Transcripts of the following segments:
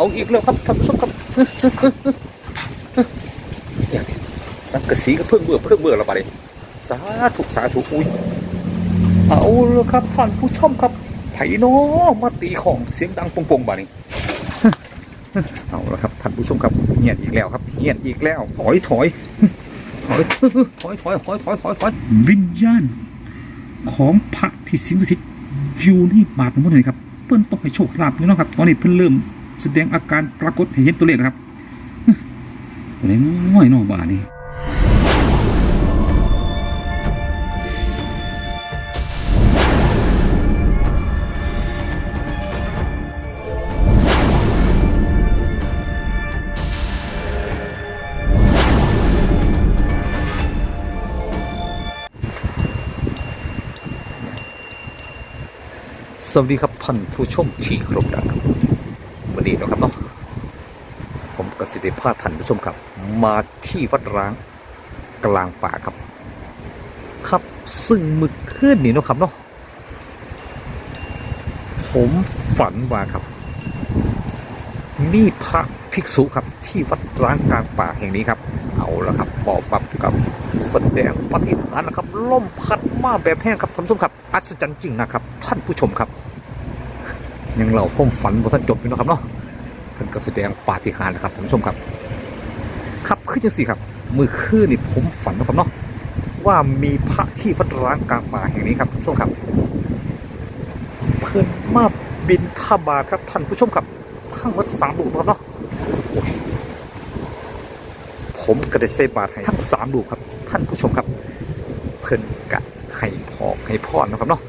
เอาอีกแล้วครับท่านผู้ชมครับอย่างนี้สังกะสีก็เพิ่งเบื่อเพิ่งเบื่อและบาดนี้สาธุสาธุอุ้ยเอาแล้วครับท่านผู้ชมครับไผ่น้อมาตีของเสียงดังปงๆบาดนี้เอาละครับท่านผู้ชมครับเหี้ยนอีกแล้วครับเหี้ยนอีกแล้ว ถอยถอยถอยถอยถอยถอยถอยถอยถอยวิญญาณของพระที่สิงสถิตอยู่ในบาทของพวกนี้ครับ เพิ่นต้องให้โชคลาภนี่นะครับ ตอนนี้เพิ่นเริ่ม แสดงอาการปรากฏเห็นตัวเลขครับตัวเลขน้อยนอบานี่สวัสดีครับท่านผู้ชมที่เคารพรักครับ วันนี้นะครับเนาะผมกสิทธิพาท่านผู้ชมครับ มาที่วัดร้างกลางป่าครับ ครับซึ่งมึกขึ้นนี่นะครับเนาะผมฝันว่าครับมีพระภิกษุครับที่วัดร้างกลางป่าแห่งนี้ครับ เอาละครับบอกปับกับแสดงปฏิหารนะครับล่มพัดมาแบบแห้งครับท่านผู้ชมครับอัศจรรย์จริงนะครับ ท่านผู้ชมครับ ยังเหล่าความฝันบ่ท่านจบอยู่เนาะครับเนาะเพิ่นก็แสดงปาฏิหาริย์นะครับท่านผู้ชมครับ ครับคือจังสี่ครับ มือคืนนี่ผมฝันนะครับเนาะว่ามีพระที่วัดร้างกลางป่าแห่งนี้ครับท่านผู้ชมครับ เพิ่นมาบินทบาทครับท่านผู้ชมครับทั้งหมดสามลูกครับเนาะผมก็ได้ใส่บาตให้ทั้งสามลูกครับ ท่านผู้ชมครับ เพิ่นกะให้พอให้พรนะครับเนาะ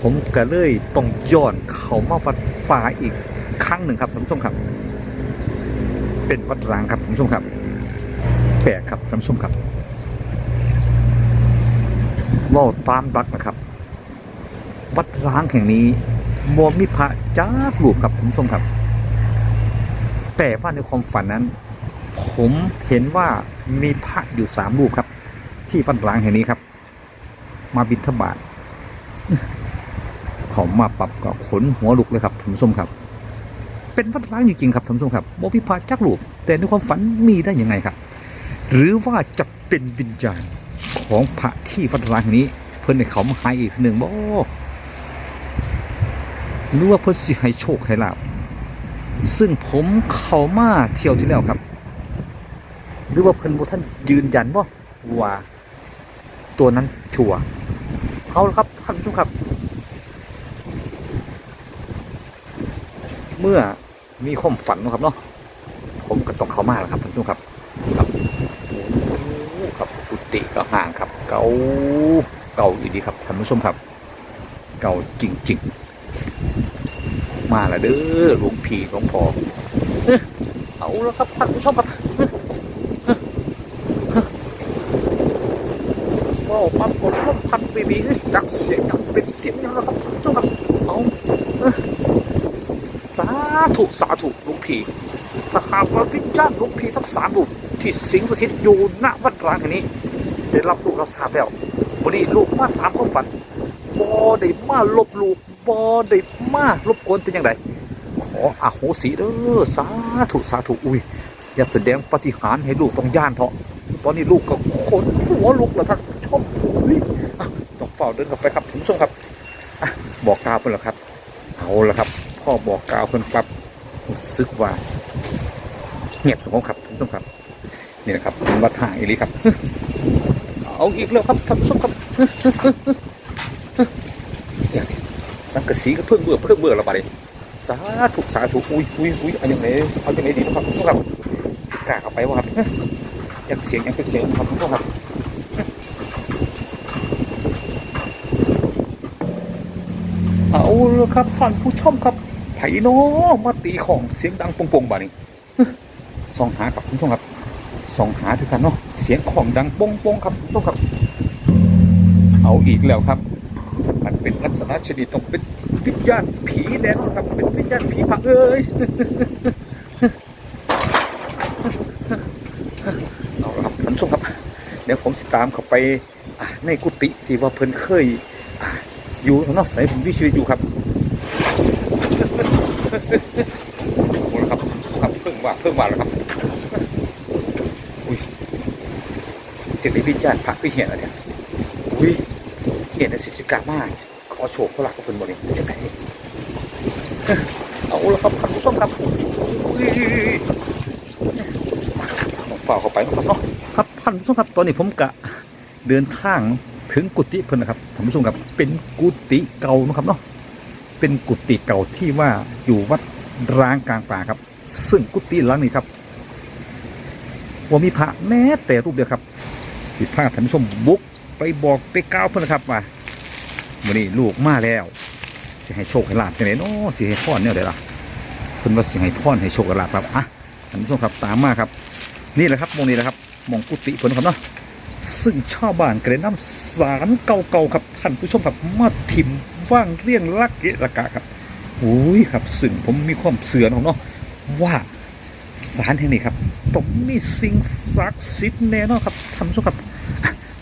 ผมก็เลยต้องย้อนเขามาวัดป่าอีกครั้งหนึ่งครับท่านผู้ชมครับ เป็นวัดร้างครับท่านผู้ชมครับแปลกครับท่านผู้ชมครับว่าตามรักนะครับ วัดร้างแห่งนี้มมีพระจ้ารูปครับท่านผู้ชมครับ แต่ว่าในความฝันนั้น ผมเห็นว่ามีพระอยู่สามรูปครับ ที่วัดร้างแห่งนี้ครับ มาบิณฑบาต เขามาปรับก็ขนหัวลุกเลยครับท่านผู้ชมครับ เป็นวัดร้างจริงๆครับท่านผู้ชมครับโมพิพาจักรูป แต่ในความฝันมีได้ยังไงครับ หรือว่าจะเป็นวิญญาณของพระที่วัดร้างแห่งนี้ เพื่อนในเขามาหายอีกหนึ่งบ่หรือว่าเพื่อนสิให้โชคให้ลาบซึ่งผมเขามาเที่ยวที่แล้วครับ หรือว่าเพื่อนบ่ท่านยืนยันว่าว่าตัวนั้นชัวร์เอาละครับท่านผู้ชมครับ มื่อมีความฝันนะครับเนาะผมก็ต้องเข้ามาแล้วครับท่านผู้ชมครับครับครับกุฏิก็ห่างครับ เก่าเก่าอีดีครับท่านผู้ชมครับ เก่าจริงๆ มาแล้วเด้อหลวงพี่หลวงพ่อเออเอาแล้วครับท่านผู้ชมครับว้าวปรากฏลมพัดบีบีจากเสียงอย่างเป็นเสียงอย่างแล้วครับท่านผู้ชมครับเอาเอ้อ สา ธุสาธุหลุงพีถ้าหากว่าวิญญาณหลุงพีทั้งสามลูกที่สิงสถิตอยู่ณวัดร้างแห่งนี้ ได้รับลูกรับทราบแล้ววันนี้ลูกมาตามความฝันบอได้มาลบลูกบอได้มารบกวนเป็นอย่างไรขออาโหสีเด้อสาธุสาธุอุ้ยอย่าแสดงปฏิหารให้ลูกต้องย่านเถอะตอนนี้ลูกก็ขนหัวลุกแล้วท่านผู้ชมอุ้ยต้องเฝ้าเดินกลับไปครับท่านผู้ชมครับอบอกกล่าวไปแล้วครับ เอาละครับ อบอกกล่าวเพิ่นครับรู้สึกว่าเงียบสงบครับท่านผู้ชมครับ นี่นะครับวัดห่างอีลีครับ เอาอีกแล้วครับท่านผู้ชมครับอย่างนี้สังกะสีก็เพิ่งเบื่อเพิ่งเบื่อและบาดนี้สาธุสาธุอุ้ยอุ้ยอุ้ยอาอย่างไรเอาอย่างไรดีนะครับท่านผู้ชมครับกล้าเข้าไปวะครับอยากเสียงอยากเป็นเสียงครับท่านผู้ชมครับเอาละครับท่านผู้ชมครับ ไผ่น้อมาตีของเสียงดังปงๆบ่านี้ส่องหาครับคุณผู้ชมครับส่องหาด้วยกันเนาะเสียงของดังปงๆครับคุณผู้ชมครับ เอาอีกแล้วครับ มันเป็นลักษณะชนิดต้องเป็นวิญญาณผีแน่นอนครับเป็นวิญญาณผีพักเอ้ยเอาละครับท่านผู้ชมครับเดี๋ยวผมสิดตามเข้าไปในกุฏิที่ว่าเพิ่นเคยอยู่นาะใส่ผมวิชีวิตอยู่ครับ โอ้โหแล้วครับครับเพิ่งว่าเพิ่งว่าแล้วครับอุ้ยเด็กในพิจารณ์ผักพี่เห็นแล้วเนี่ยอุ้ยเห็นในสิสิกามากขอโชว์เขาหลักกับเพิ่นบ่เนี่ยจะไงเอาละครับท่านผู้ชมครับอุ้ยฝ่าเข้าไปนะครับเนาะครับท่านผู้ชมครับตอนนี้ผมกะเดินทางถึงกุฏิเพิ่นนะครับท่านผู้ชมครับเป็นกุฏิเก่านะครับเนาะ เป็นกุฏิเก่าที่ว่าอยู่วัดร้างกลางป่าครับ ซึ่งกุฏิหลังนี้ครับว่ามีพระแม้แต่รูปเดียวครับสิพาท่านผู้ชมบุกไปบอกไปกล่าวเพื่อนครับว่าวันนี้ลูกมาแล้วสิให้โชคให้ลาบจังไหนเนาะสิให้พรเนี่ยเดี๋ยวล่ะเพิ่นว่าสิให้พรให้โชคให้ลาบครับอะท่านผู้ชมครับตามมาครับ นี่แหละครับมองนี่แหละครับมองกุฏิเพิ่นครับเนาะซึ่งชาวบ้านก็ได้นำสารเก่าๆครับท่านผู้ชมครับมาถิม ว่างเรียงลักเกะระกะครับโอ้ยครับซึ่งผมมีความเสื่อของเนาะว่าสารแห่งนี้ครับต้องมีสิ่งศักดิ์สิทธิ์แน่นอนครับท่านผู้ชมครับ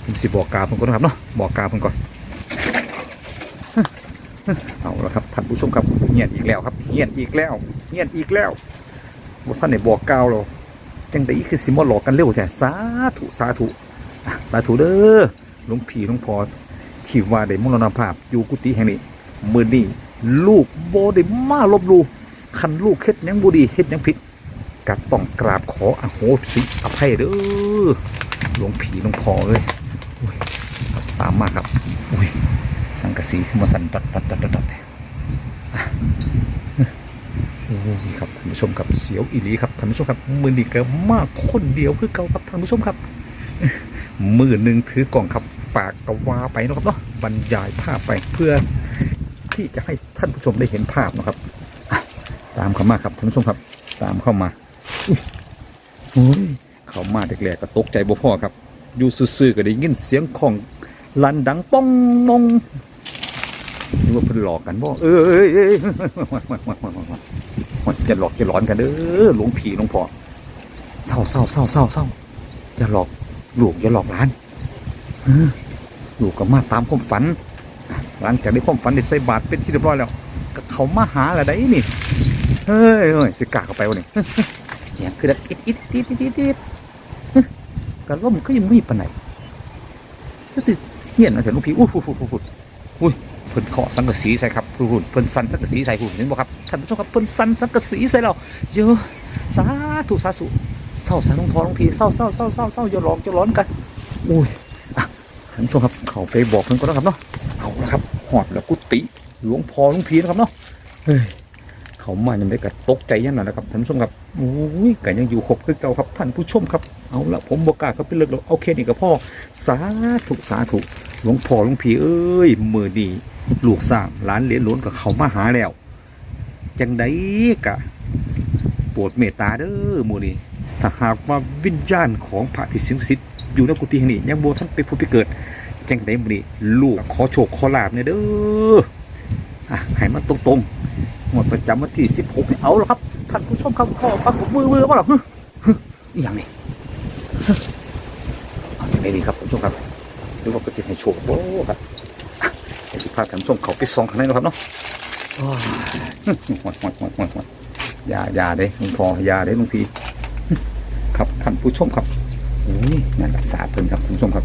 ผมสิบอกกาวเพิ่นก่อนครับเนาะบอกกาวเพิ่นก่อนเอาละครับท่านผู้ชมครับเงียบอีกแล้วครับเงียบอีกแล้วเงียบอีกแล้วบ่ท่านได้บอกกาวเราจังไดคือสิมาหลอกกันเร็วแท้สาธุสาธุสาธุเด้อหลวงพี่หลวงพ่อ ที่ว่าได้มรณภาพอยู่กุฏิแห่งนี้มือนี้ลูกบ่ได้มาลบลูคันลูกเฮ็ดยังบ่ดีเฮ็ดยังผิดก็ต้องกราบขออโหสิอภัยเด้อหลวงพี่หลวงพ่อเอ้ยอยตามมาครับอุ้ยสังกะสีขึ้นมาสั่นดัดดัดดัดดัดดัดอะโอ้ยครับท่านผู้ชมครับเสียวอีหลีครับท่านผู้ชมครับมือนี้ก็มากคนเดียวคือเก่าครับท่านผู้ชมครับ มือหนึ่งถือกล่องครับปากกวาไปนะครับเนาะบรรยายภาพไปเพื่อที่จะให้ท่านผู้ชมได้เห็นภาพนะครับตามเข้ามาครับท่านผู้ชมครับ ตามเข้ามาอุ้ยโอ้ยเข้ามาเด็กแรกก็ตกใจบ่พ่อครับ อยู่ซื่อๆก็ได้ยินเสียงของลันดังป้องมองนึกว่าเพิ่นหลอกกันบ่เอ้ยเอ้ยอย่าหลอกอย่าหลอนกันเด้อหลวงผีหลวงพ่อเศร้าเศร้าเศร้าเศร้าเศร้าอย่าหลอก ลูกอย่าหลอกหลานลูกก็มาตามความฝัน หลังจากได้ความฝันได้ใส่บาตรเป็นที่เรียบร้อยแล้วก็เขามาหาอะไรนี่เฮ้ยเฮ้ยสิกาเข้าไปวะนี่เนี่ยคือแบบอิดอิดอิดอิดอิดอิดเฮ้ยกระล่มก็ยังมีปนไหนก็สิเฮียนนะเถอะลูกพี่อู้หูหูหูหูอุ้ยเพิ่นเคาะสังกะสีใส่ครับหูหูเพิ่นสันสังกะสีใส่หูเห็นบ่ครับท่านผู้ชมครับเพิ่นสันสังกะสีใส่เราเยอะสาธุสาธุ เศร้าสาหลวงพอลงพีเศร้าเศร้าเศร้าเศร้าเศร้าอย่าหลอกอย่าร้อนกัน อุ้ยอะท่านผู้ชมครับเขาไปบอกเพิ่นก็แล้วครับเนาะเอาละครับหอดแล้วกุฏิหลวงพ่อหลวงพีนะครับเนาะเฮ้ยเขามายังได้กระตกใจยังหน่อยนะครับท่านผู้ชมครับโอ้ยกันยังอยู่ครบคือเก่าครับท่านผู้ชมครับเอาละผมบอกกล้าเขาไปเลิกแล้วเอาแค่นี้กับพ่อสาธุสาธุหลวงพ่อหลวงพีเอ้ยมือดีลูกสร้างหลานเหรียญหลวนกับเขามาหาแล้วจังไดกะโปรดเมตตาเด้อมือนี้ ถ้าหากว่าวิญญาณของพระที่สิงสถิตอยู่ในกุฏิแห่งนี้ยังโบท่านไปพูดไปเกิดจังไดมื้อนี้ลูกขอโชคขอลาบเนี่ยเด้ออะให้มันตรงๆหมดประจำวันที่ 16นี่เอาละครับ ท่านผู้ชมครับขอปักวือวือมาหรอฮึฮึอหย่างนี้ฮึเอาอย่างไรดีครับท่านผู้ชมครับหรือว่าก็จะให้โชคโอ้ครับอะเดี๋ยวสิพาท่านผู้ชมเขาไปส่องข้างในนะครับเนาะโอ้ยฮึหวดหวดหวดหวดหวดอย่าอย่าเด้หลวงพ่ออย่าเด้หลวงพี่ ครับท่านผู้ชมครับโอ้ยนั่นแหละศาสตร์เพิ่นครับท่านผู้ชมครับ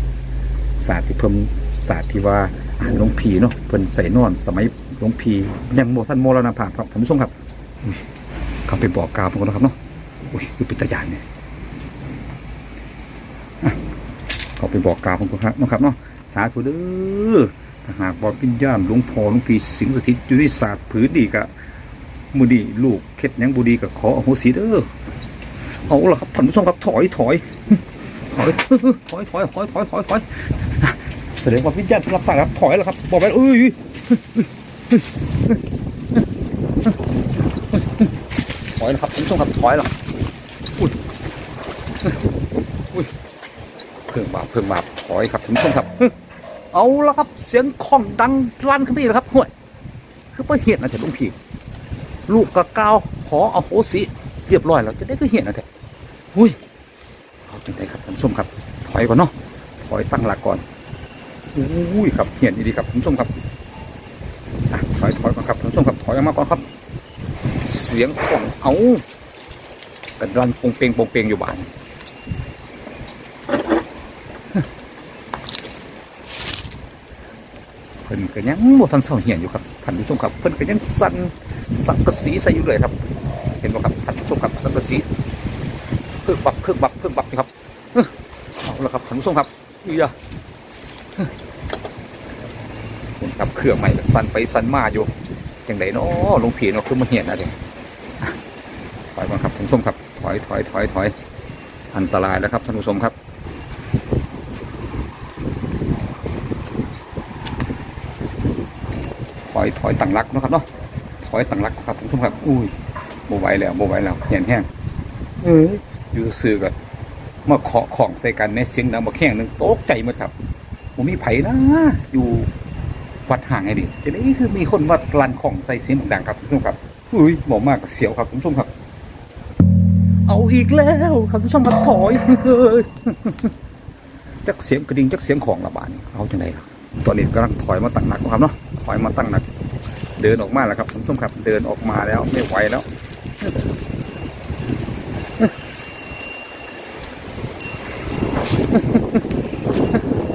ศาสตร์ที่เพิ่มศาสตร์ที่ว่าอ่านหลวงพีเนาะเพิ่นใส่นอน สมัยหลวงพียังโมท่านโมรณภาพครับท่านผู้ชมครับอุ้ยเขาไปบอกกล่าวเพิ่นก่อนนะครับเนาะอุ้ยคือปิตายานเนี่ยอะเขาไปบอกกล่าวเพิ่นก่อนครับเนาะครับเนาะสาธุเด้อถ้าหากว่าวิญญาณหลวงพ่อหลวงพีสิงสถิตอยู่ในศาสตร์ผืนดีกะมือดีลูกเคล็ดหยังบุดีก็ขออโหสิเด้อ เอาละครับท่านผู้ชมครับถอยถอยถอยถอยถอยถอยถอยถอยถอยแสดงว่าวิญญาณรับสารครับถอยแล้วครับ บอกไปเอ้ยถอยแล้วครับท่านผู้ชมครับถอยแล้วอุ้ยอุ้ยเพิ่งมาเพิ่งมาถอยครับท่านผู้ชมครับ เอาละครับเสียงของดังลั่นขึ้นไปแล้วครับห่วยคือไปเห็นนะแต่ลุงพี่ลูกกะกาวขอเอาโหสิ เรียบร้อยแล้วจะได้ก็เห็นนะแท้หุ้ยเอาจังไดครับท่านผู้ชมครับ ถอยก่อนเนาะถอยตั้งหลักก่อนอุ้ยครับเห็นดีๆครับท่านผู้ชมครับถอยถอยก่อนครับท่านผู้ชมครับถอยออกมาก่อนครับ เสียงของเอากันรันปงเปงปงเปงอยู่บ้านเพิ่นก็ยังบ่ทันเศร้าเหียนอยู่ครับท่านผู้ชมครับ เพิ่นก็ยังสั่นสังกะสีใส่อยู่เลยครับ เห็นบ่ครับ สีเพิ่งบับเพิ่งบับเพิ่งบับนี่ครับเอ้อเอาละครับท่านผู้ชมครับนี่อะเห็นครับเครื่องใหม่สั่นไปสั่นมาอยู่จังไดเนาะหลวงพี่เนาะคือมาเหียนอะไรถอยมาครับท่านผู้ชมครับ ถอยถอยถอยถอยอันตรายแล้วครับท่านผู้ชมครับถอยถอยตั้งรักนะครับเนาะถอยตั้งรักครับท่านผู้ชมครับ อุ้ยโมไหวแล้วโมไหวแล้วเหียนแห้ง เอออยู่ซื่อกันมาเคาะของใส่กันในเสียงดังมาแข้งหนึ่งตกใจมดครับผมมีไผ่นะอยู่วัดห่างไงดิจะนี้คือมีคนวัดลันของใส่เสียงดังครับท่านผู้ชมครับอุ้ยหมอมากเสียวครับท่านผู้ชมครับ เอาอีกแล้วครับท่านผู้ชมครับถอยเฮ้ยจักเสียงกระดิ่งจักเสียงของระบาดนี่เอาจังไดล่ะตอนนี้กำลังถอยมาตั้งหนักครับเนาะถอยมาตั้งหนัก เดินออกมาแล้วครับคุณผู้ชมครับ เดินออกมาแล้วไม่ไหวแล้ว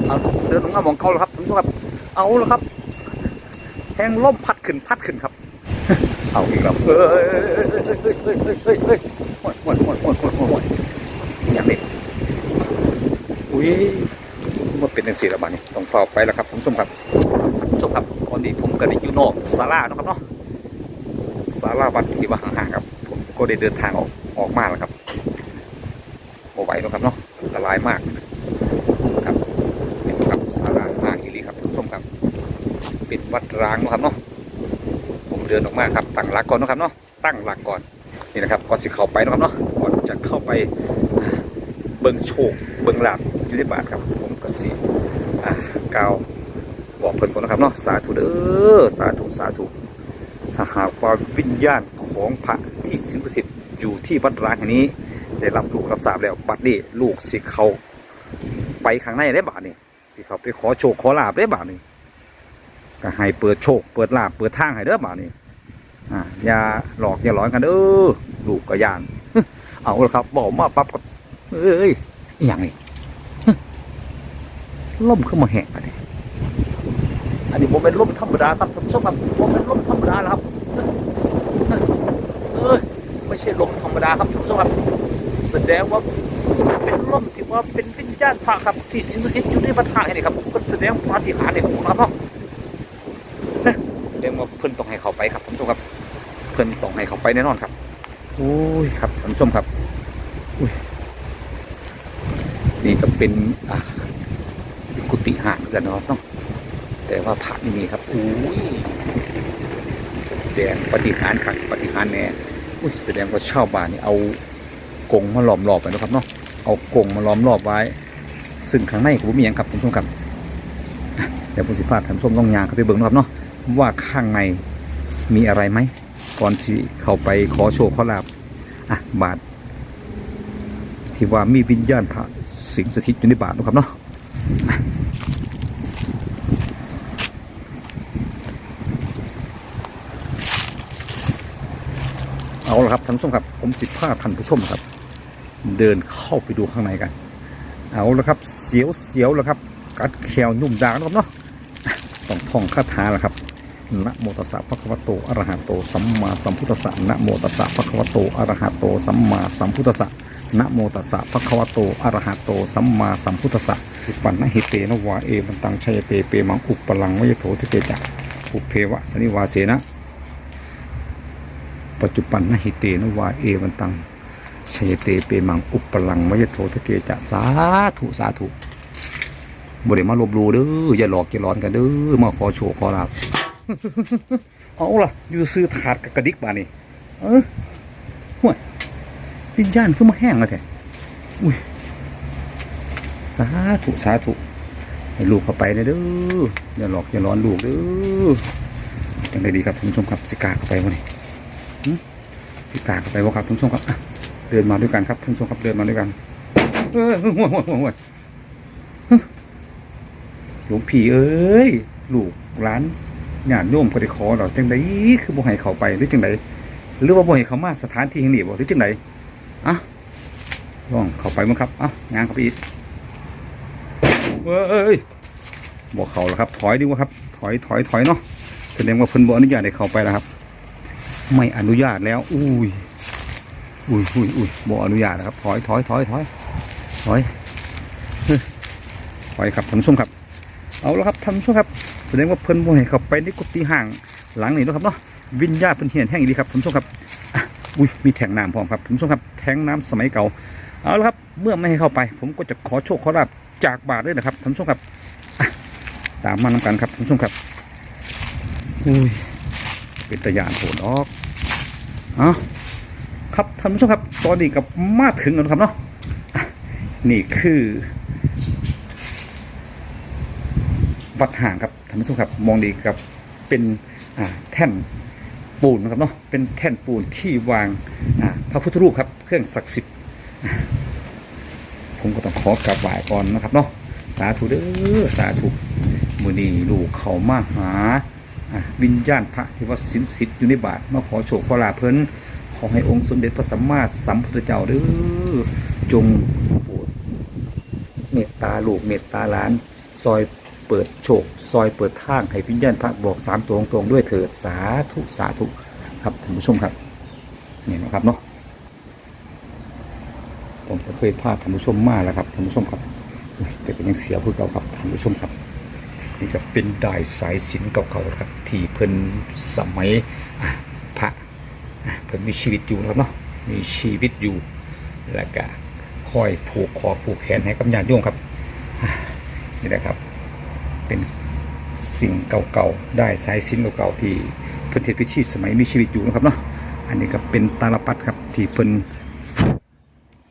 เอาเดินออกมามองเขาแล้วครับคุณผู้ชมครับ เอาแล้วครับ แหงล่มพัดขึ้นพัดขึ้นครับ เอาอีกแล้วเฮ้ยเฮ้ยเฮ้ยเฮ้ยหมดหมดหมดหมดหมดหมดอย่างนี้อุ้ยว่าเป็นจังสี่ละบาดนี้ต้องเฝ้าไปแล้วครับผู้ชมครับชมครับตอนนี้ผมก็ได้อยู่นอกศาลานะครับเนาะศาลาวัดที่ว่าห่างๆครับ ผมก็ได้เดินทางออกออกมาแล้วครับโอไหวแล้วครับเนาะละลายมากครับนี่ครับศาลาห่างอีหลีครับคุณผู้ชมครับ เป็นวัดร้างนะครับเนาะผมเดินออกมาครับตั้งหลักก่อนนะครับเนาะตั้งหลักก่อนนี่นะครับก่อนสิเข้าไปนะครับเนาะก่อนจะเข้าไปเบิ่งโชคเบิ่งลาบอยู่ในบาทครับ ผมก็สิอ่ากล่าวบอกเพิ่นก่อนนะครับเนาะสาธุเด้อสาธุสาธุถ้าหากว่าวิญญาณของพระที่สิงสถิตอยู่ที่วัดร้างแห่งนี้ ได้รับรู้รับทราบแล้วบัดนี้ลูกสิเขาไปข้างในได้บาทนี่สิเขาไปขอโชคขอลาบได้บาทนี่ ก็ให้เปิดโชค เปิดลาบเปิดทางให้เด้อบานี่อ่าอย่าหลอกอย่าหลอนกันเด้อลูกก็ย่าน เอาละครับบอกมาปั๊บก็เอ้ยอย่างนี้ล่มขึ้นมาแหกอันนี้อันนี้ผมเป็นล่มธรรมดาครับผู้ชมครับผมเป็นล่มธรรมดาแล้วครับเอ้ยไม่ใช่ล่มธรรมดาครับผู้ชมครับแสดงว่าเป็นล่มที่ว่าเป็นวิญญาณพระครับ ที่สิงสถิตอยู่ในวัดห่างนี่ครับเพิ่นแสดงปาฏิหาริย์ในของเราครับแสดงว่าเพิ่นต้องให้เขาไป ครับท่านผู้ชมครับ เพิ่นต้องให้เขาไปแน่นอนครับโอ้ยครับท่านผู้ชมครับนี่ก็เป็นอ่าเป็นกุฏิห่างเหมือนกันเนาะเนาะแต่ว่าพระนี่มีครับอุ้ยแสดงปฏิหารย์ขัดปฏิหารย์แน่อุ้ยแสดงว่าชาวบ้านนี่เอากรงมาล้อมรอบไปนะครับเนาะเอากรงมาล้อมรอบไว้ ซึ่งข้างในก็บ่มีอย่างครับคุณผู้ชมครับอะเดี๋ยวผมสิพาท่านผู้ชมต้องยางเข้าไปเบิ่งนะครับเนาะว่าข้างใน มีอะไรไหมก่อนที่เข้าไปขอโชว์ขอลาบอะบาท ที่ว่ามีวิญญาณพระสิงสถิตอยู่ในบาทนะครับเนาะเอาละครับท่านผู้ชมครับ ผมสิพาท่านผู้ชมครับ เดินเข้าไปดูข้างในกัน เอาละครับ เสียวเสียวแล้วครับ กัดแขวยุ่มดางนะครับเนาะต้องท่องคาถาแล้วครับ นะโมตัสสะภะคะวะโตอะระหะโตสัมมาสัมพุทธัสสะนะโมตัสสะภะคะวะโตอะระหะโตสัมมาสัมพุทธัสสะนะโมตัสสะภะคะวะโตอะระหะโตสัมมาสัมพุทธัสสะอุปันนะหิเตนะวาเอมันตังชัยเตเปมังอุปปลังวยโถทิเตจักอุเพวะสนิวาเสนะปัจจุบันนะหิเตนะวาเอมันตังชัยเตเปมังอุปปลังวยโถทิเตจักสาธุสาธุบ่ได้มาลบลูเด้ออย่าหลอกอย่าหลอนกันเด้อมาขอโชคขอลาบ เอาล่ะ อยู่ซื้อถาดกับกระดิกบานี่เออห่วยวิญญาณขึ้นมาแห้งแล้วแท้อุ้ยสาธุสาธุให้ลูกเข้าไปนะเด้ออย่าหลอกอย่าร้อนลูกเด้อจังไดดีครับท่านผู้ชมครับสิกาเข้าไปวะนี่สิกาเข้าไปวะครับท่านผู้ชมครับเดินมาด้วยกันครับท่านผู้ชมครับเดินมาด้วยกันเออห่วยห่วยห่วยห่วยหึหลวงพี่เอ้ยลูกหลาน ญาติโยมก็ได้ขอเราจังไดคือบ่ให้เขาไปหรือจังไดหรือว่าบ่ให้เขามาสถานที่แห่งนี้บ่หรือจังไดอะลองเขาไปมั้งครับอะงานเขาไปอีกเอ้ยบ่เขาแล้วครับ ถอยดีกว่าครับ ถอยถอยถอยเนาะแสดงว่าเพิ่นบ่อนุญาตให้เขาไปแล้วครับ ไม่อนุญาตแล้ว อุ้ยอุ้ยอุ้ยอุ้ยบ่อนุญาตนะครับ ถอยถอยถอยถอยถอยถอยครับท่านผู้ชมครับ เอาและครับท่านผู้ชมครับ แสดงว่าเพิ่นบ่ให้เข้าไปในกุฏิห่างหลังนี้เนาะครับเนาะวิญญาณเพิ่นเหียนแห้งดีครับผู้ชมครับอุ้ยมีแทงน้ำพร้อมครับผู้ชมครับแทงน้ำสมัยเก่าเอาละครับเมื่อไม่ให้เข้าไป ผมก็จะขอโชคขอลาบจากบาทด้วยนะครับผู้ชมครับตามมานำกันครับผู้ชมครับอุ้ยเป็นตะยานโหดออกเอาครับท่านผู้ชมครับตอนนี้กับมาถึงแล้วนะครับเนาะอะนี่คือ วัดห่างครับท่านผู้ชมครับมองดีครับเป็นแท่นปูนนะครับเนาะเป็นแท่นปูนที่วางพระพุทธรูปครับ เครื่องศักดิ์สิทธิ์ผมก็ต้องขอกราบไหว้ก่อนนะครับเนาะสาธุเด้อสาธุมือนีลูกเขามาหาวิญญาณพระที่วัดสินสิทธิ์อยู่ในบาทมาขอโชคขอลาภเพิ่นขอให้องค์สมเด็จพระสัมมาสัมพุทธเจ้าเด้อจงโปรดเมตตาลูกเมตตาหลาน ซอย เปิดโชค ซอยเปิดทางให้พิญญาณพระบอกสามตัวตรงๆด้วยเถิดสาธุสาธุครับท่านผู้ชมครับนี่นะครับเนาะผมก็เคยพาท่านผู้ชมมาแล้วครับท่านผู้ชมครับแต่เป็นยังเสียผู้เก่าครับท่านผู้ชมครับนี่จะเป็นได้สายสินเก่าๆครับ ที่เพิ่นสมัยอะพระอะเพิ่นมีชีวิตอยู่นะครับเนาะมีชีวิตอยู่แล้วก็คอยผูกคอผูกแขนให้กับญาติโยมครับนี่แหละครับ เป็นสิ่งเก่าๆ ได้สายสินเก่าๆที่เพิ่นเทศพิธีสมัยมีชีวิตอยู่นะครับเนาะอันนี้ก็เป็นตาลปัดครับที่เพิ่น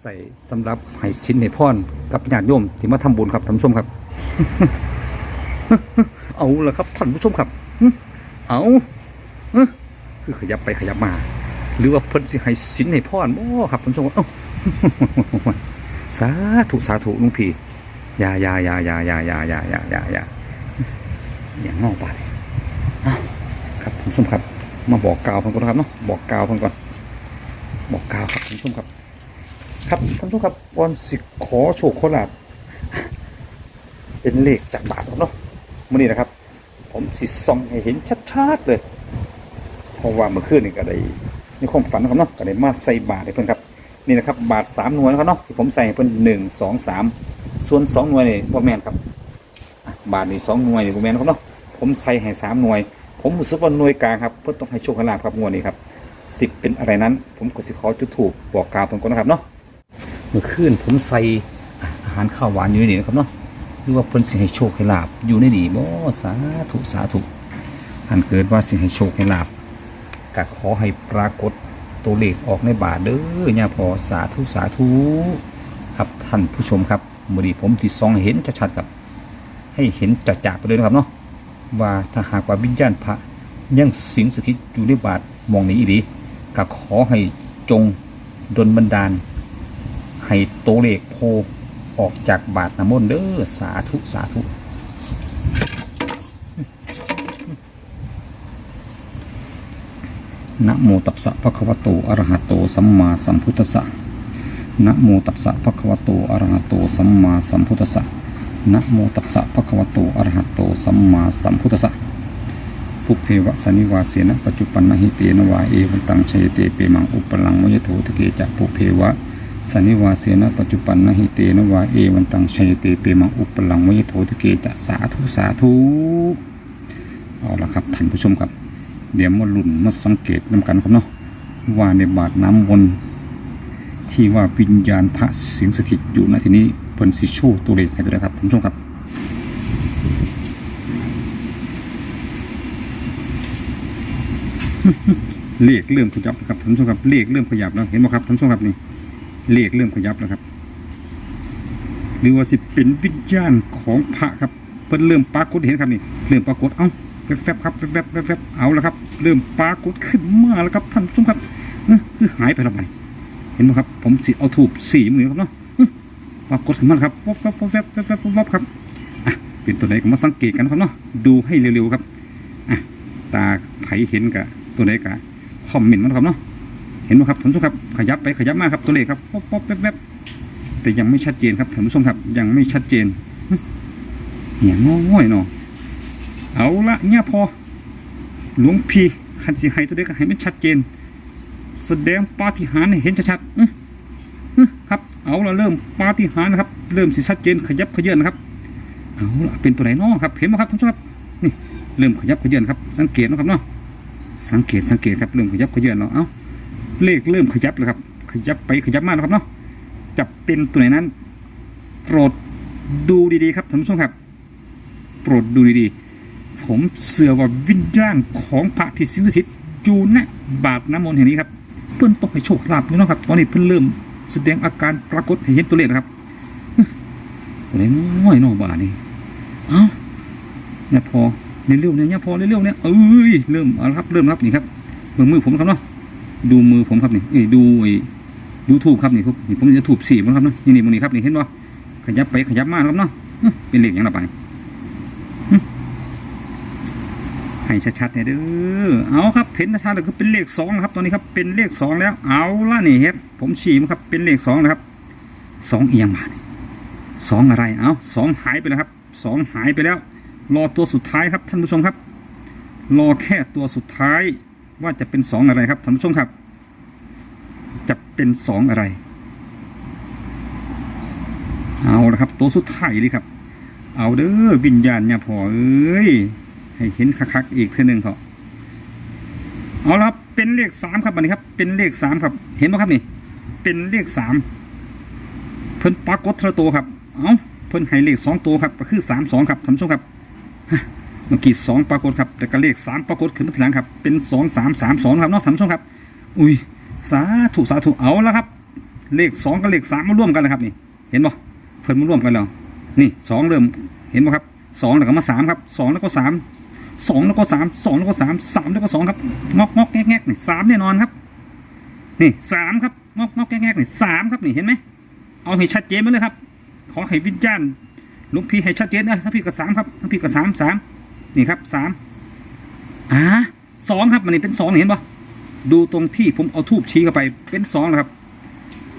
ใส่สำหรับให้สินให้พรกับญาติโยมที่มาทำบุญครับท่านผู้ชมครับ เอาละครับท่านผู้ชมครับเอาคือขยับไปขยับมา หรือว่าเพิ่นสิให้สินให้พรบ่ครับท่านผู้ชมเอ้าสาธุสาธุลุงพี่ยายายายายายายายายา อย่างนอกไปอ้าวครับคุณผู้มครับ มาบอกกล่าวเพิ่นก่อนนะครับเนาะบอกกล่าวเพิ่นก่อน บอกกล่าวครับคุณผู้มครับ ครับท่านผู้มครับวันสิขอโชคขอลาบเป็นเลขจากบาทเนาะมื่อนี้นะครับ ผมสิส่องให้เห็นชัดๆเลยเพราะว่าเมื่อคืนนี่ก็ได้ในความฝันนะครับเนาะก็ได้มาใส่บาทให้เพิ่นครับนี่นะครับบาทสามหน่วยนะครับเนาะที่ผมใส่ให้เพิ่นหนึ่งสองสามส่วนสองหน่วยนี่บ่แมนครับ บาทนี่สองหน่วยนี่บ่แมนครับเนาะผมใส่ให้สามหน่วย ผมรู้สึกว่าหน่วยกลางครับเพื่อต้องให้โชคให้ลาภครับงวดนี้ครับสิบเป็นอะไรนั้น ผมก็สิขอจุดถูกบอกกล่าวผมก่อนนะครับเนาะเมื่อคืนผมใส่อาหารข้าวหวานอยู่ในนี้นะครับเนาะหรือว่าเพิ่นสิให้โชคให้ลาภอยู่ในนี้บ่สาธุสาธุอันเกิดว่าสิให้โชคให้ลาภก็ขอให้ปรากฏตัวเลขออกในบาทเด้อย่าพอสาธุสาธุครับท่านผู้ชมครับมือดีผมที่ซองเห็นชัดๆครับ ให้เห็นจัดๆไปเลยนะครับเนาะว่าถ้าหากว่าวิญญาณพระยังสิงสถิตอยู่ในบาทมองนี้อีดีก็ขอให้จงดลบันดาล ให้โตเลขโพออกจากบาทน้ำมนต์เด้อสาธุสาธุนะโมตัสสะภะคะวะโตอะระหะโตสัมมาสัมพุทธัสสะนะโมตัสสะภะคะวะโตอะระหะโตสัมมาสัมพุทธัสสะ นะโมตัสสะภะคะวะโตอะระหะโตสัมมาสัมพุทธัสสะภุเพวะสนิวาเสนะปัจจุปันนหิเตนะวาเอวันตังชยเตเปมังอุปลังมยโถทะเกจะภุเพวะสนิวาเสนะปัจจุปันนหิเตนะวาเอวันตังชยเตเปมังอุปลังมยโถทะเกจะสาธุสาธุเอาละครับท่านผู้ชมครับ เดี๋ยวมาลุ่นมาสังเกตนำกันครับเนาะว่าในบาทน้ำวนที่ว่าวิญญาณพระสิงสถิตอยู่ณที่นี้ เพิ่นสิชว์ตัวเลขให้ด้วยนะครับคุณผู้ชมครับเลขเริ่มขยับแล้วครับท่านผู้ชมครับเลขเริ่มขยับแล้วเห็นไหมครับท่านผู้ชมครับนี่เลขเริ่มขยับแล้วครับ หรือว่าสิเป็นวิญญาณของพระครับเพิ่นเริ่มปรากฏเห็นครับนี่เริ่มปรากฏเอ้าแฟบๆครับแฟบๆแฟบๆเอาแล้วครับ เริ่มปรากฏขึ้นมาแล้วครับท่านผู้ชมครับเอ้อคือหายไปแล้วไปเห็นไหมครับ ผมสิเอาถูกสีมือครับเนาะ ปรากฏขึ้นมาครับวับวับวับวับวับวับวับครับอะเป็นตัวไหนก็มาสังเกตกันครับเนาะดูให้เร็วๆครับอะตาไผเห็นกับตัวไหนกะคอมเมนต์มาครับเนาะเห็นไหมครับท่านผู้ชมครับขยับไปขยับมาครับตัวเลขครับป๊อปป๊อปแวบแวบแต่ยังไม่ชัดเจนครับท่านผู้ชมครับ ยังไม่ชัดเจนเหียงง้อยเนาะเอาละเนี่ยพอหลวงพี่คันสิให้ตัวเลขก็ให้มันชัดเจน แสดงปาฏิหาริย์เห็นชัดๆ เอาละเริ่มปาฏิหาริย์นะครับ เริ่มสิชัดเจนขยับขยื่นนะครับ เอาละเป็นตัวไหนเนาะครับ เห็นไหมครับท่านผู้ชมครับ นี่เริ่มขยับขยื่นครับ สังเกตนะครับเนาะ สังเกตสังเกตครับ เริ่มขยับขยื่นแล้วเอ้าเลขเริ่มขยับแล้วครับ ขยับไปขยับมาแล้วครับเนาะ จะเป็นตัวไหนนั้นโปรดดูดีๆครับท่านผู้ชมครับ โปรดดูดีๆ ผมเสือว่าวิญญาณของพระที่สิงสถิตอยู่ณบาทน้ำมนต์แห่งนี้ครับ เพื่อนต้องให้โชคลาภนี่เนาะครับ ตอนนี้เพื่อนเริ่ม แสดงอาการปรากฏให้เห็นตัวเลขแล้วครับตัวไหนน้อยน้อบานี่เอ้าเนี่ยพอเร็วๆเนี่ยเนี่ยพอเร็วๆเนี่ยเอ้ยเริ่มครับเริ่มครับนี่ครับเบื้องมือผมครับเนาะดูมือผมครับนี่เอ้ดูไอ้ดูทูบครับนี่ครับนี่ผมจะถูบสีมันครับเนาะนี่นี่มันนี่ครับนี่เห็นป่ขยับไปขยับมาครับเนาะเป็นเหลขอย่างไรไปอื้อ ให้ชัดๆเนี่ยเด้อเอาครับเห็นชัดๆเลยคือเป็นเลขสองนะครับตอนนี้ครับเป็นเลขสองแล้ว เอาละนี่เฮ็ดผมฉีมันครับเป็นเลขสองนะครับสองเอียงมาสองอะไรเอาสองหายไปแล้วครับสองหายไปแล้ว รอตัวสุดท้ายครับท่านผู้ชมครับ รอแค่ตัวสุดท้ายว่าจะเป็นสองอะไรครับท่านผู้ชมครับ จะเป็นสองอะไร เอาละครับ ตัวสุดท้ายเลยครับ เอาเด้อวิญญาณเนี่ยพอเอ้ย ให้เห็นคักๆอีกท่านึงเถอะเอาละครับเป็นเลขสามครับอันนี้ครับ เป็นเลขสามครับ เห็นไหมครับนี่ เป็นเลขสามเพิ่นปรากฏทระตัวครับ เอาเพิ่นให้เลขสองตัวครับ ก็คือสามสองครับท่านผู้ชมครับเมื่อกี้สองปรากฏครับแต่ก็เลขสามปรากฏขึ้นมาทีหลังครับ เป็นสองสามสามสองครับนาะท่านผู้ชมครับ อุ้ยสาธุสาธุเอาแล้วครับ เลขสองกับเลขสามมาร่วมกันเลยครับนี่ เห็นบ่เพิ่นมาร่วมกันแล้วนี่สองเริ่มเห็นบ่ครับสองแล้วก็มาสามครับสองแล้วก็สาม สองแล้วก็สามสองแล้วก็สามสามแล้วก็สองครับงอกงอกแงกแงกนี่สามแน่นอนครับ นี่สามครับงอกงอกแงกแงกนี่สามครับนี่เห็นไหมเอาให้ชัดเจนมาเลยครับ ขอให้วิญญาณลุงพี่ให้ชัดเจนนะถ้าพี่กับสามครับถ้าพี่กับสามสามนี่ครับสามอ่าสองครับมันนี่เป็นสองเห็นปะดูตรงที่ผมเอาทูบชี้เข้าไปเป็นสองแล้วครับ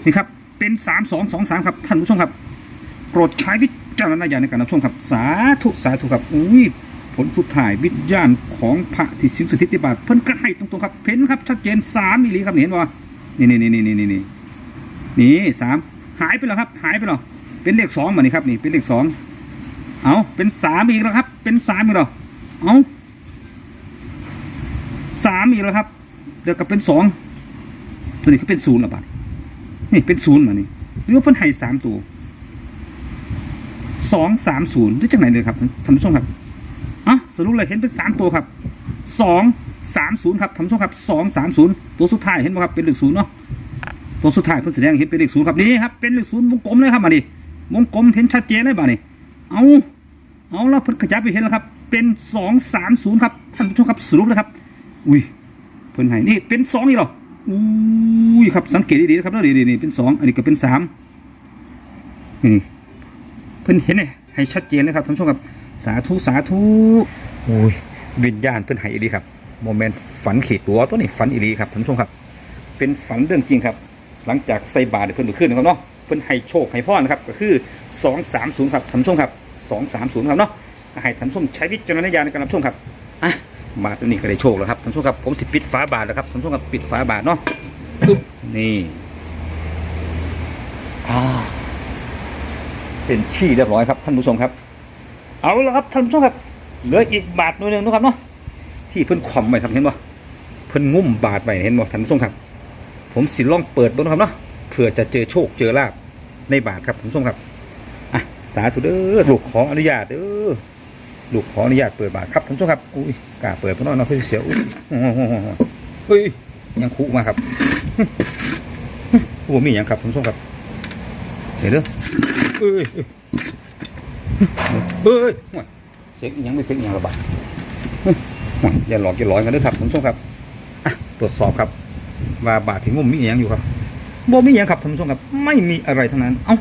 นี่ครับ เป็นสามสองสองสามครับท่านผู้ชมครับโปรดใช้วิจารณญาณในการรับชมครับ สาธุสาธุครับอุ้ย ผลสุดท้ายวิญญาณของพระที่สิงสถิตในบาทเพิ่นก็ให้ตรงๆครับเห็นครับชัดเจนสามมิลลิครับเห็นปะนี่นี่นี่นี่นี่นี่นี่สามหายไปแล้วครับ หายไปแล้วเป็นเลขสองมานี่ครับนี่เป็นเลขสองเอาเป็นสามอีกแล้วครับ เป็นสามอีกแล้วเอาสามอีกแล้วครับเดี๋ยวกับเป็นสองตัวนี้ก็เป็นศูนย์ละบาทนี่เป็นศูนย์มานี่หรือว่าเพิ่นให้สามตัวสองสามศูนย์หรือจากไหนเลยครับท่านผู้ชมครับ สรุปเลยเห็นเป็นสามตัวครับสองสามศูนย์ครับท่านผู้ชมครับสองสามศูนย์ตัวสุดท้ายเห็นไหมครับเป็นเลขศูนย์เนาะตัวสุดท้ายเพิ่นแสดงเห็นเป็นเลขศูนย์ครับนี่ครับเป็นเลขศูนย์วงกลมเลยครับมาดิวงกลมเห็นชัดเจนเลยบ่านี่เอาเอาแล้วเพิ่นขยับไปเห็นแล้วครับ เป็นสองสามศูนย์ครับท่านผู้ชมครับสรุปเลยครับ อุ้ยเพิ่นให้นี่เป็นสองอีกหรออุ้ยครับสังเกตดีๆนะครับเด้อนี่นี่เป็นสองอันนี้ก็เป็นสามนี่เพิ่นเห็นเนี่ยให้ชัดเจนเลยครับท่านผู้ชมครับ สาธุสาธุโอ้ยวิญญาณเพิ่อนให้อีหลีครับโมเมนต์ฝันขีดตัวตัวนี้ฝันอีหลีครับท่านผู้ชมครับ เป็นฝันเรื่องจริงครับ หลังจากใส่บาตรเพิ่นขึ้นนะครับเนาะเพิ่อนให้โชคให้พรนะครับก็คือสองสามศูนย์ครับท่านผู้ชมครับสองสามศูนย์ครับเนาะให้ท่านผู้ชมใช้วิจารณญาณในการรับชมครับอะบาทตัวนี้ก็ได้โชคแล้วครับท่านผู้ชมครับผมสิปิดฝาบาทแล้วครับท่านผู้ชมครับปิดฝาบาทเนาะปึ๊บนี่อ่าเป็นขี้เรียบร้อยครับท่านผู้ชมครับ เอาละครับท่านผู้ชมครับ เหลืออีกบาทหนึ่งนะครับเนาะที่เพิ่นขวำไว้ครับเห็นบ่เพิ่นงุ่มบาทไว้เห็นบ่ท่านผู้ชมครับ ผมสิลองเปิดบ้างนะครับเนาะเผื่อจะเจอโชคเจอลาบในบาทครับท่านผู้ชมครับอะสาธุเด้อลูกขออนุญาตเด้อลูกขออนุญาตเปิดบาทครับท่านผู้ชมครับอุ้ยกล้าเปิดเพราะน้อยน้อยเพื่อเสียวอุ้ยเฮ้ยยังคุมาครับโอ้มีอย่างครับท่านผู้ชมครับเดี๋ยวเด้อเอ้ย เอ้ยเสียงยังไม่เสียงอีหยังระบาดห่อย่าหลอกอย่าหลอนกันด้อครับท่านผู้ชมครับตรวจสอบครับ ว่าบาทที่งุ่มมีอีหยังอยู่ครับบ่มีอีหยังครับท่านผู้ชมครับ ไม่มีอะไรทั้งนั้น เอ้า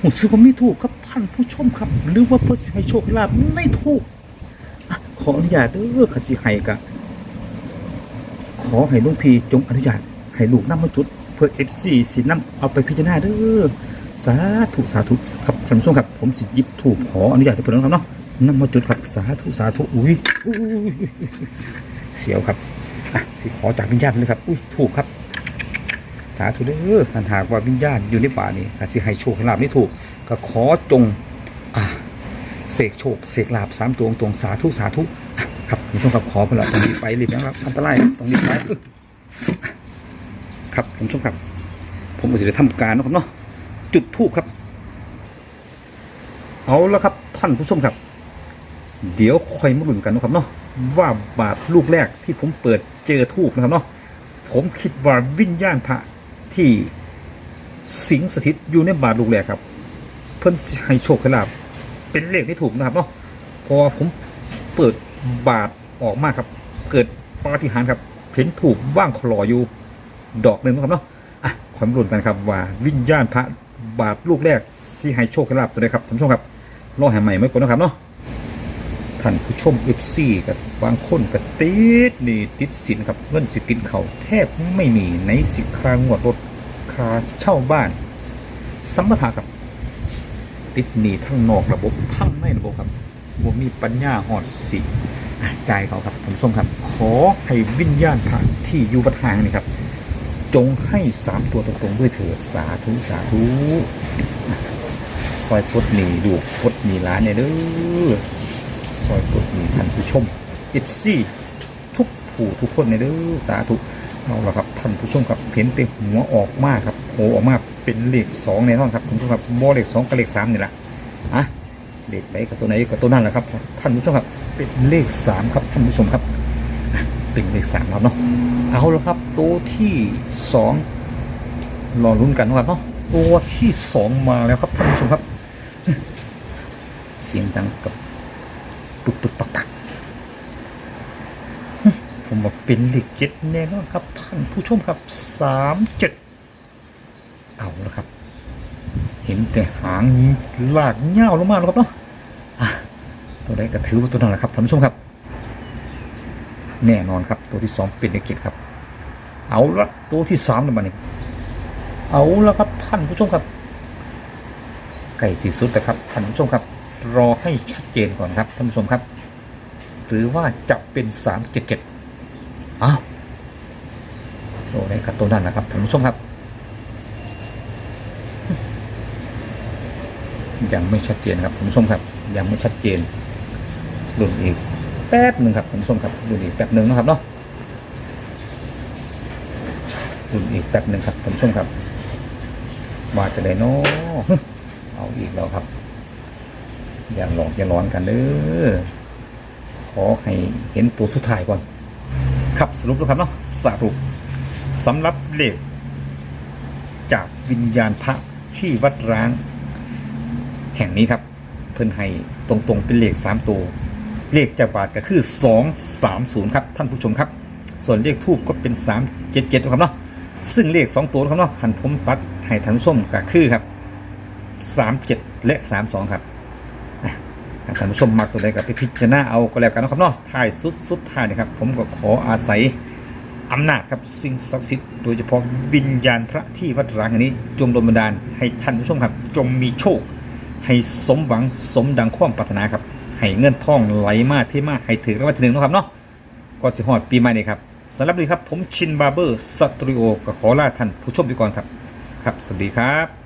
ผมซื้อผมไม่ถูกครับท่านผู้ชมครับ หรือว่าเพื่อสิให้โชคให้ลาบไม่ถูกขออนุญาตเด้อขันสิให้กะขอให้ลุงพีจงอนุญาตให้ให้ลูกน้ำมาจุด เพื่อเอฟซีสีน้ำเอาไปพิจารณาเด้อ สาธุสาธุครับท่านผู้ชมครับ ผมสิหยิบถูกขออนุญาตให้เพื่อนครับเนาะน้ำมาจุดครับสาธุสาธุอุ้ยเสียวครับอะสิขอจากวิญญาณเลยครับอุ้ยถูกครับ สาธุเด้อท่านหากว่าวิญญาณอยู่ในป่านี้ก็สิให้โชคให้ลาบไม่ถูก ก็ขอจงอ่าเสกโชคเสกลาบสามตัวตรงสาธุสาธุครับคุณผู้ชมครับขอเพื่อนละตรงนี้ไปรีบนะครับอันตรายตรงนี้ไปอึ๊ะครับคุณผู้ชมครับ ผมจะทำการนะครับเนาะ จุดทูบครับ เอาล้วครับท่านผู้ชมครับ เดี๋ยวคอยมาลุ้นกันนะครับเนาะว่าบาทลูกแรกที่ผมเปิดเจอทูบนะครับเนาะผมคิดว่าวิญญาณพระที่สิงสถิตอยู่ในบาทลูกแรกครับ เพิ่นให้โชคให้ลาบเป็นเลขที่ถูกนะครับเนาะเพราะว่าผมเปิดบาทออกมาครับ เกิดปาฏิหาริย์ครับเห็นถูกว่างคลออยู่ดอกหนึ่งนะครับเนาะอะความรุนกันครับว่าวิญญาณพระ บาทลูกแรกสิให้โชคให้ลาบตัวใดครับท่านผู้ชมครับรอให้ใหม่ไม่กดนะครับเนาะท่านผู้ชมเอฟซีกับบางคนก็ติดนี่ติดสินครับเงินสิกินเขาแทบไม่มีในสิคางวดรถคาเช่าบ้านสัมปทาครับ ติดหนี้ทั้งนอกระบบทั้งในระบบครับว่ามีปัญญาหอดสิอะจ่ายเขาครับท่านผู้ชมครับ ขอให้วิญญาณผ่านที่อยู่วัดทางนี่ครับ จงให้สามตัวตรงๆด้วยเถิดสาธุสาธุซอยพดหนีดูพดหนีร้านเนี่ยเด้อซอยกดมีท่านผู้ชมเอฟซี่ทุกผู้ทุกคนในเด้อสาธุเอาละครับท่านผู้ชมครับเห็นเต็มหัวออกมากครับโผล่ออกมาเป็นเลขสองแน่นอนครับคุณผู้ชมครับโมเลขสองกับเลขสามนี่แหละอะเลขไหนกับตัวไหนกับตัวนั่นแหละครับท่านผู้ชมครับเป็นเลขสามครับท่านผู้ชมครับ เป็นเลขสามครับเนาะเอาละครับตัวที่สองรอลุ้นกันนะครับเนาะตัวที่สองมาแล้วครับท่านผู้ชมครับ เสียงดังกับปุกปุกปักปักผมว่าเป็นเลขเจ็ดแน่นอนครับท่านผู้ชมครับสามเจ็ดเอาละครับ เห็นแต่หางลากเง่าลงมาแล้วครับเนาะอะตัวใดก็ถือว่าตัวนั้นแหละครับท่านผู้ชมครับ แน่นอนครับ ตัวที่สองเป็นเลขเจ็ดครับ เอาละตัวที่สามมาเนี่เอาละครับท่านผู้ชมครับไก่สีสุดนะครับท่านผู้ชมครับ รอให้ชัดเจนก่อนครับท่านผู้ชมครับ หรือว่าจะเป็นสามเจ็ดเจ็ดอ้าวโอ้ได้กับตัวนั้นนะครับท่านผู้ชมครับยังไม่ชัดเจนครับท่านผู้ชมครับ ยังไม่ชัดเจนรุ่นอีก แป๊บหนึ่งครับท่านผู้ชมครับรุ่นอีกแป๊บหนึ่งนะครับเนาะรุ่นอีกแป๊บหนึ่งครับท่านผู้ชมครับมาจะได้เนาะเอาอีกแล้วครับ อย่าหลอกอย่าร้อนกันเด้อขอให้เห็นตัวสุดท้ายก่อน ครับสรุปแล้วครับเนาะสรุปสำหรับเลขจากวิญญาณพระที่วัดร้าง แห่งนี้ครับ เพิ่นให้ตรงๆเป็นเลขสามตัว เลขจากบาทก็คือสองสามศูนย์ครับท่านผู้ชมครับ ส่วนเลขทูบก็เป็นสามเจ็ดเจ็ดครับเนาะซึ่งเลขสองตัวครับเนาะหันผมตัดให้ท่านผู้ชมก็คือครับสามเจ็ดและสามสองครับท่านผู้ชมมักตัวใดกับไปพิจารณาเอาก็แล้วกันนะครับเนาะท้ายสุดสุดท้ายนะครับ ผมก็ขออาศัยอำนาจครับสิ่งศักดิ์สิทธิ์โดยเฉพาะวิญญาณพระที่วัดร้างแห่งนี้ จงดลบันดาลให้ท่านผู้ชมครับ จงมีโชค ให้สมหวังสมดังความปรารถนาครับ ให้เงินทองไหลมาเที่มาให้ถึงรางวัลที่หนึ่งนะครับเนาะก่อนสิฮอดปีใหม่นี่ครับสำหรับนี้ครับผมชินบาร์เบอร์สตูดิโอก็ขอลาท่านผู้ชมไปก่อนครับ ครับ สวัสดีครับ